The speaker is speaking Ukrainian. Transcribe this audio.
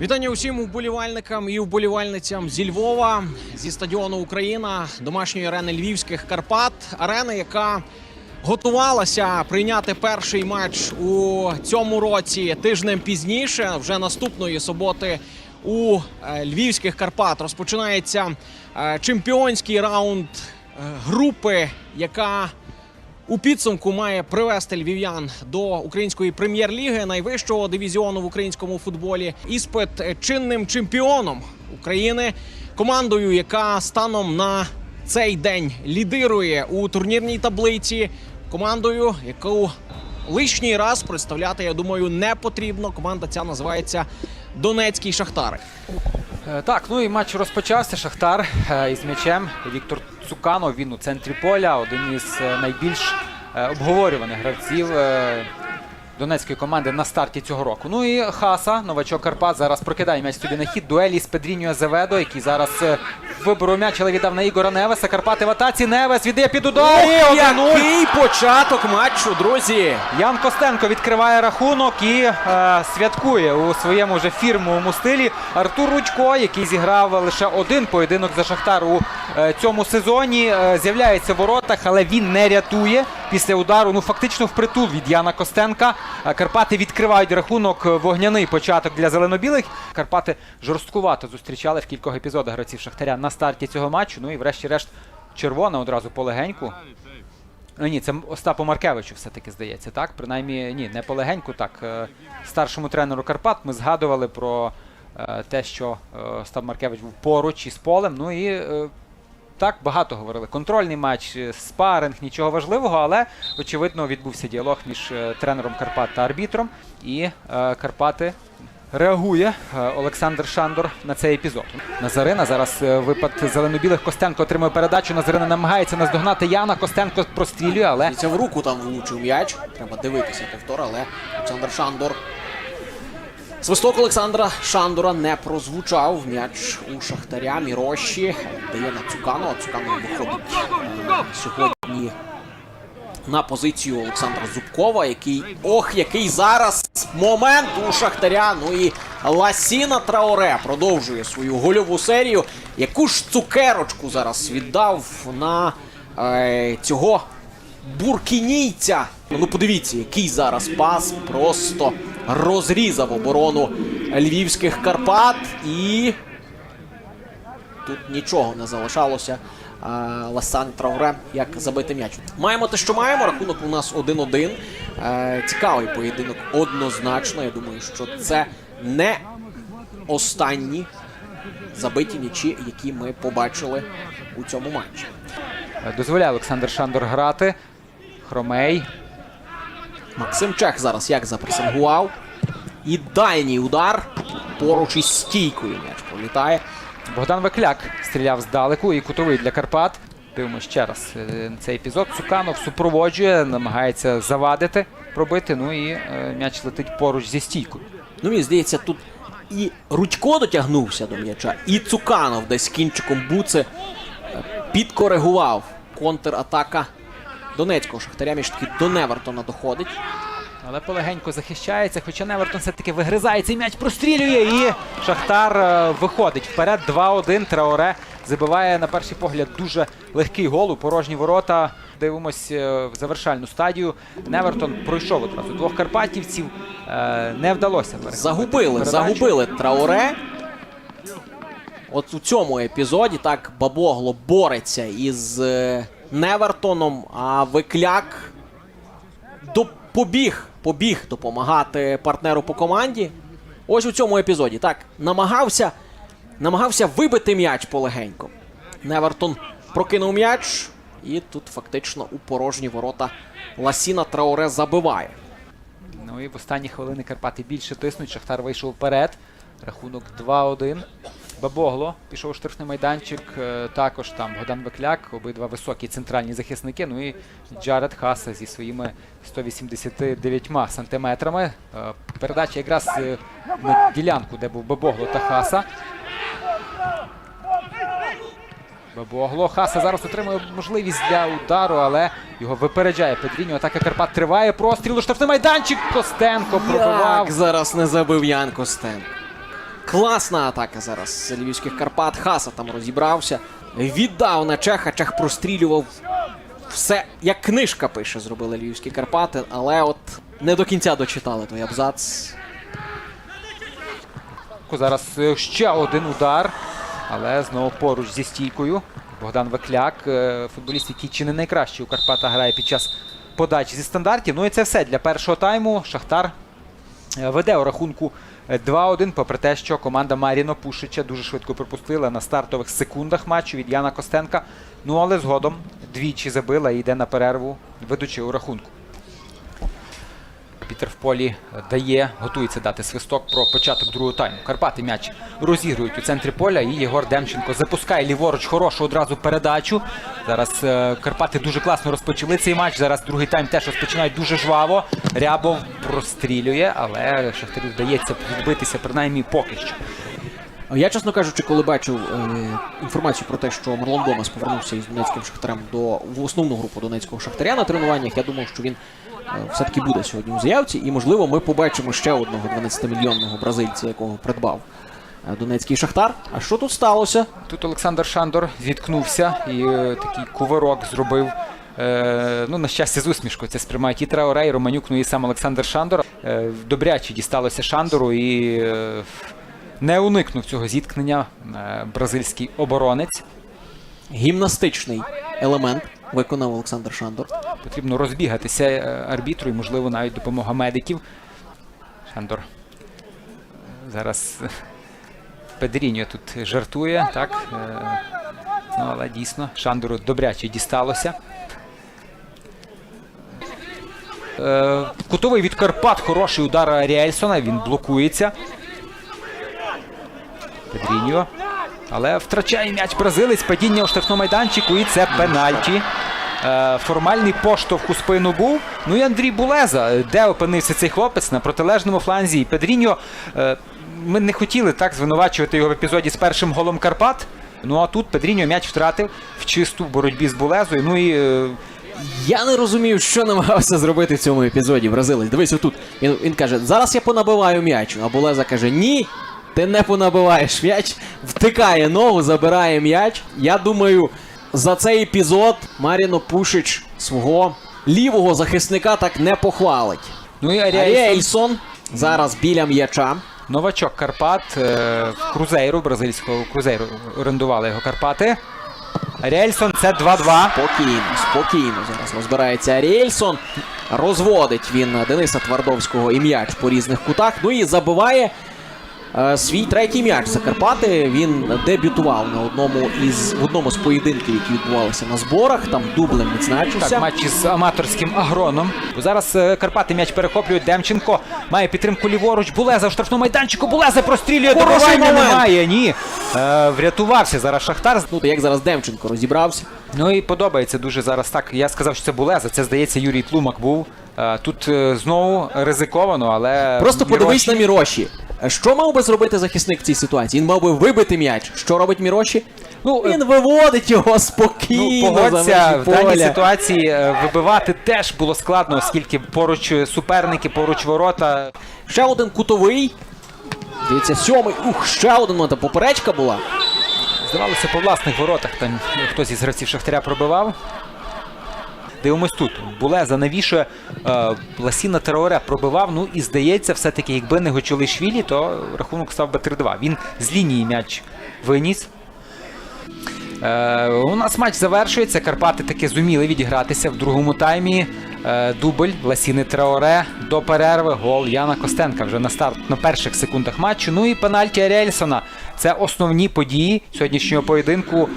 Вітання усім вболівальникам і вболівальницям зі Львова зі стадіону Україна, домашньої арени Львівських Карпат. Арени, яка готувалася прийняти перший матч у цьому році тижнем пізніше, вже наступної суботи. У е, Львівських Карпат розпочинається е, чемпіонський раунд е, групи, яка у підсумку має привести львів'ян до української прем'єр-ліги найвищого дивізіону в українському футболі. Іспит чинним чемпіоном України, командою, яка станом на цей день лідирує у турнірній таблиці, командою, яку лишній раз представляти, я думаю, не потрібно. Команда ця називається Донецький Шахтар. Е, Так, ну і матч розпочався. Шахтар е, із м'ячем. Віктор Цуканов, він у центрі поля, один із е, найбільш обговорюваних гравців донецької команди на старті цього року. Ну і Хаса, новачок Карпат, зараз прокидає м'яч собі на хід. Дуелі з Педріньо Азеведо, який зараз вибору м'яч, але віддав на Ігора Невеса. Карпати в атаці. Невес віддає під удар. І Який початок матчу, друзі! Ян Костенко відкриває рахунок і е, святкує у своєму вже фірмовому стилі. Артур Рудько, який зіграв лише один поєдинок за Шахтар у е, цьому сезоні, е, з'являється в воротах, але він не рятує після удару. Ну фактично впритул від Яна Костенка. Е, Карпати відкривають рахунок. е, Вогняний початок для зеленобілих. Карпати жорсткувато зустрічали в кількох епізодах гравців Шахтаря на старті цього матчу. Ну і врешті-решт червона одразу полегеньку. Ну, ні, це Остапу Маркевичу все-таки здається, так? Принаймні, ні, не полегеньку, так. Е, Старшому тренеру Карпат ми згадували про е, те, що е, Остап Маркевич був поруч із полем. Ну і так багато говорили. Контрольний матч, спаринг, нічого важливого, але очевидно відбувся діалог між тренером Карпат та арбітром. І Карпати Реагує е, Олександр Шандор на цей епізод. Назарина зараз е, випад зеленобілих. Костенко отримує передачу. Назарина намагається наздогнати Яна. Костенко прострілює, але Це в руку там влучив м'яч. Треба дивитися повтор, але Олександр Шандор. Свисток Олександра Шандора не прозвучав. М'яч у Шахтаря Мірощі дає на Цуканова. Цуканов виходить е, сьогодні на позицію Олександра Зубкова, який ох, який зараз момент у Шахтаря. Ну і Ласіна Траоре продовжує свою гольову серію. Яку ж цукерочку зараз віддав на е, цього буркінійця. Ну подивіться, який зараз пас просто розрізав оборону львівських Карпат і тут нічого не залишалося. а, Ласан Трауре, як забити м'яч. Маємо те, що маємо. Рахунок у нас 1-1. Е, Цікавий поєдинок однозначно. Я думаю, що це не останні забиті м'ячі, які ми побачили у цьому матчі. е, дозволяє Олександр Шандор грати. Хромей. Максим Чех зараз як запресингував. І дальній удар поруч із стійкою м'яч пролітає. Богдан Векляк стріляв здалеку і кутовий для Карпат. Дивимося ще раз е, цей епізод. Цуканов супроводжує, намагається завадити, пробити. Ну і е, м'яч летить поруч зі стійкою. Ну, мені здається, тут і Рудько дотягнувся до м'яча, і Цуканов десь кінчиком буци е, підкоригував контратака Донецького шахтаря. Між таки до Невертона доходить. Але полегенько захищається, хоча Невертон все-таки вигризає цей м'яч, прострілює і Шахтар е, виходить вперед. 2-1. Траоре забиває на перший погляд дуже легкий гол у порожні ворота. Дивимось е, в завершальну стадію. Невертон пройшов одразу двох карпатівців. Е, Не вдалося Загубили, загубили Трауре. От у цьому епізоді так Бабогло бореться із Невертоном, а Викляк до, побіг, побіг допомагати партнеру по команді. Ось у цьому епізоді. Так, намагався, намагався вибити м'яч полегенько. Невертон прокинув м'яч, і тут фактично у порожні ворота Ласіна Трауре забиває. Ну і в останні хвилини Карпати більше тиснуть. Шахтар вийшов вперед. Рахунок 2-1. Бабогло пішов у штрафний майданчик. Е, Також там Богдан Бекляк, обидва високі центральні захисники. Ну і Джаред Хаса зі своїми 189 сантиметрами. Е, Передача якраз е, на ділянку, де був Бабогло та Хаса. Бабогло. Хаса зараз отримує можливість для удару, але його випереджає Педріньо. Атака Карпат триває. Простріл у штрафний майданчик. Костенко пробивав. Як зараз не забив Ян Костенко. Класна атака зараз з львівських Карпат. Хаса там розібрався. Віддав на Чеха. Чех прострілював все, як книжка пише, зробили львівські Карпати, але от не до кінця дочитали той абзац. Зараз е, ще один удар, але знову поруч зі стійкою. Богдан Векляк, е, футболіст, який чи не найкраще у Карпата грає під час подачі зі стандартів. Ну і це все для першого тайму. Шахтар е, веде у рахунку 2-1, попри те, що команда Маріно Пушича дуже швидко пропустила на стартових секундах матчу від Яна Костенка. Ну але згодом двічі забила і йде на перерву, ведучи у рахунку. Пітер в полі дає, готується дати свисток про початок другого тайму. Карпати м'яч розігрують у центрі поля, і Єгор Демченко запускає ліворуч хорошу одразу передачу. Зараз е, Карпати дуже класно розпочали цей матч. Зараз другий тайм теж розпочинають дуже жваво. Рябов прострілює, але Шахтарю вдається відбитися принаймні поки що. Я, чесно кажучи, коли бачив е, інформацію про те, що Марлон Гомес повернувся із Донецьким Шахтарем до в основну групу Донецького Шахтаря на тренуваннях, я думав, що він е, все-таки буде сьогодні у заявці, і можливо ми побачимо ще одного 12-мільйонного бразильця, якого придбав е, Донецький Шахтар. А що тут сталося? Тут Олександр Шандор зіткнувся і е, такий кувирок зробив. Е, ну, на щастя, з усмішкою це сприймають і Траоре, і Романюк, ну і сам Олександр Шандор. Е, добряче дісталося Шандору і е, не уникнув цього зіткнення е, бразильський оборонець. Гімнастичний елемент виконав Олександр Шандор. Потрібно розбігатися е, арбітру і, можливо, навіть допомога медиків. Шандор. е, Зараз Педріньо тут жартує, так? Ну, але дійсно Шандору добряче дісталося. Кутовий від Карпат, хороший удар Ріельсона, він блокується. Педріньо. Але втрачає м'яч бразилець, падіння у штрафному майданчику, і це пенальті. Е, Формальний поштовх у спину був. Ну і Андрій Булеза. Де опинився цей хлопець на протилежному фланзі? Педріньо. е, Ми не хотіли так звинувачувати його в епізоді з першим голом Карпат. Ну а тут Педріньо м'яч втратив в чисту боротьбі з Булезою. Ну і е, Я не розумію, що намагався зробити в цьому епізоді бразилець. Дивись отут. Він, він каже: зараз я понабиваю м'яч. А Болеза каже: Ні, ти не понабиваєш м'яч, втикає ногу, забирає м'яч. Я думаю, за цей епізод Маріно Пушич свого лівого захисника так не похвалить. ну і Аріельсон. Аріельсон зараз біля м'яча. Новачок Карпат е, в Крузейру, бразильського Крузейру орендували його Карпати. Аріельсон це 2-2. Спокійно, спокійно зараз розбирається Аріельсон. Розводить він Дениса Твардовського і м'яч по різних кутах. Ну і забиває е, свій третій м'яч за Карпати. Він дебютував на одному із в одному з поєдинків, які відбувалися на зборах. Там дублем відзначився. Так, матч із аматорським агроном. Зараз е, Карпати м'яч перехоплюють. Демченко має підтримку ліворуч. Булеза в штрафному майданчику. Булеза прострілює. Хороший немає. Ні. Е, врятувався зараз Шахтар. Ну, то як зараз Демченко розібрався. Ну і подобається дуже зараз так. Я сказав, що це Булеза. Це здається, Юрій Тлумак був. Е, Тут е, знову ризиковано, але Просто подивись на Міроші. Що мав би зробити захисник в цій ситуації? Він мав би вибити м'яч. Що робить Міроші? Ну, е, Він виводить його Ну, спокійно. за погодься, в даній ситуації е, вибивати теж було складно, оскільки поруч е, суперники, поруч ворота. Ще один кутовий. Здається, сьомий. Ух, ще один ну, поперечка була. Здавалося, по власних воротах там хтось із гравців Шахтаря пробивав. Дивимось тут. Булеза навішує е, Ласіна Тероре пробивав. Ну і здається, все-таки, якби не Гочолишвілі, то рахунок став би 3-2. Він з лінії м'яч виніс. Е, у нас матч завершується. Карпати таки зуміли відігратися в другому таймі. Е, дубль Ласіни Траоре до перерви. Гол Яна Костенка вже на старт на перших секундах матчу. Ну і пенальті Аріельсона. Це основні події сьогоднішнього поєдинку.